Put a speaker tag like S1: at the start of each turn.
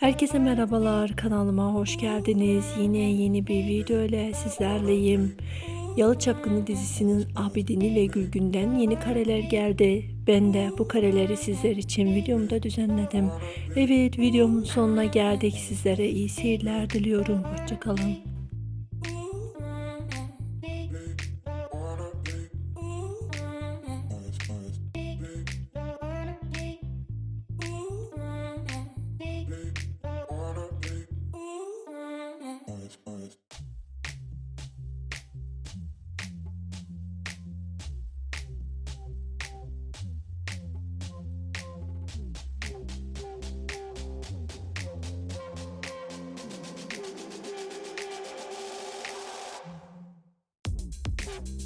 S1: Herkese merhabalar kanalıma hoş geldiniz. Yine yeni bir video ile sizlerleyim. Yalı Çapkını dizisinin Abidin ile Gülgün'den yeni kareler geldi. Ben de bu kareleri sizler için videomda düzenledim. Evet videomun sonuna geldik. Sizlere iyi seyirler diliyorum. Hoşçakalın.